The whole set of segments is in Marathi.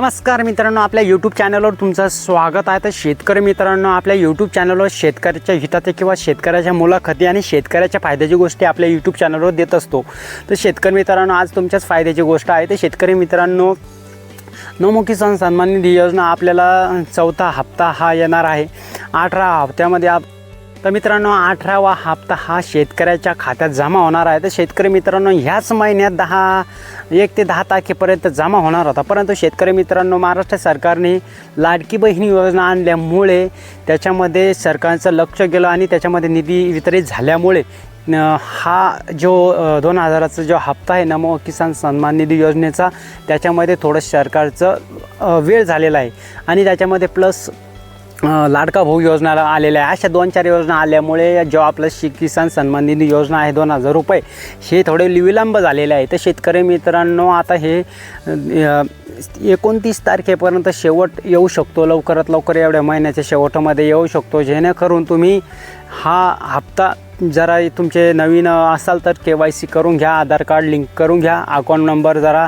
नमस्कार मित्रांनो आपल्या यूट्यूब चॅनलवर तुमचं स्वागत आहे. तर शेतकरी मित्रांनो आपल्या यूट्यूब चॅनलवर शेतकऱ्याच्या हिताचे किंवा शेतकऱ्याच्या मुलाखती आणि शेतकऱ्याच्या फायद्याची गोष्टी आपल्या यूट्यूब चॅनलवर देत असतो. तर शेतकरी मित्रांनो आज तुमच्याच फायद्याची गोष्ट आहे. तर शेतकरी मित्रांनो नवमुखी किसान सन्मान निधी योजना आपल्याला चौथा हप्ता हा येणार आहे. अठरा हप्त्यामध्ये आप तर मित्रांनो अठरावा हप्ता हा शेतकऱ्याच्या खात्यात जमा होणार आहे. तर शेतकरी मित्रांनो ह्याच महिन्यात दहा एक ते दहा तारखेपर्यंत जमा होणार होता. परंतु शेतकरी मित्रांनो महाराष्ट्र सरकारने लाडकी बहिणी योजना आणल्यामुळे त्याच्यामध्ये सरकारचं लक्ष गेलं आणि त्याच्यामध्ये निधी वितरित झाल्यामुळे हा जो दोन हजाराचा जो हप्ता आहे नमो किसान सन्मान निधी योजनेचा त्याच्यामध्ये थोडं सरकारचं वेळ झालेला आहे. आणि त्याच्यामध्ये प्लस लाडका भाऊ योजना आलेल्या आहे. अशा दोन चार योजना आल्यामुळे जो आपलं शि किसान सन्मान निधी योजना आहे. दोन हजार रुपये हे थोडे विलंब झालेले आहे. तर शेतकरी मित्रांनो आता हे एकोणतीस तारखेपर्यंत शेवट येऊ शकतो. लवकरात लवकर एवढ्या महिन्याच्या शेवटामध्ये येऊ शकतो. जेणेकरून तुम्ही हा हप्ता जरा तुमचे नवीन असाल तर के वाय सी करून घ्या आधार कार्ड लिंक करून घ्या. अकाउंट नंबर जरा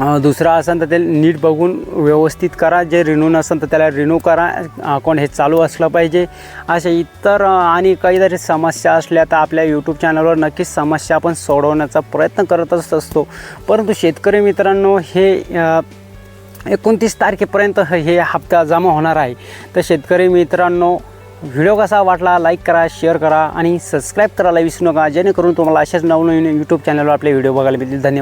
दुसरा असेल तर ते नीट बघून व्यवस्थित करा. जे रिन्यू नसेल तर त्याला रिन्यू करा. अकाउंट हे चालू असलं पाहिजे. अशा इतर आणि काहीतरी समस्या असल्या तर आपल्या यूट्यूब चॅनलवर नक्कीच समस्या आपण सोडवण्याचा प्रयत्न करतच असतो. परंतु शेतकरी मित्रांनो हे एकोणतीस तारखेपर्यंत हे हप्ता जमा होणार आहे. तर शेतकरी मित्रांनो व्हिडिओ कसा वाटला लाईक करा शेअर करा आणि सबस्क्राईब करायला विसरू नका. जेणेकरून तुम्हाला अशाच नवनवीन यूट्यूब चॅनलवर आपले व्हिडिओ बघायला मिळतील धन्यवाद.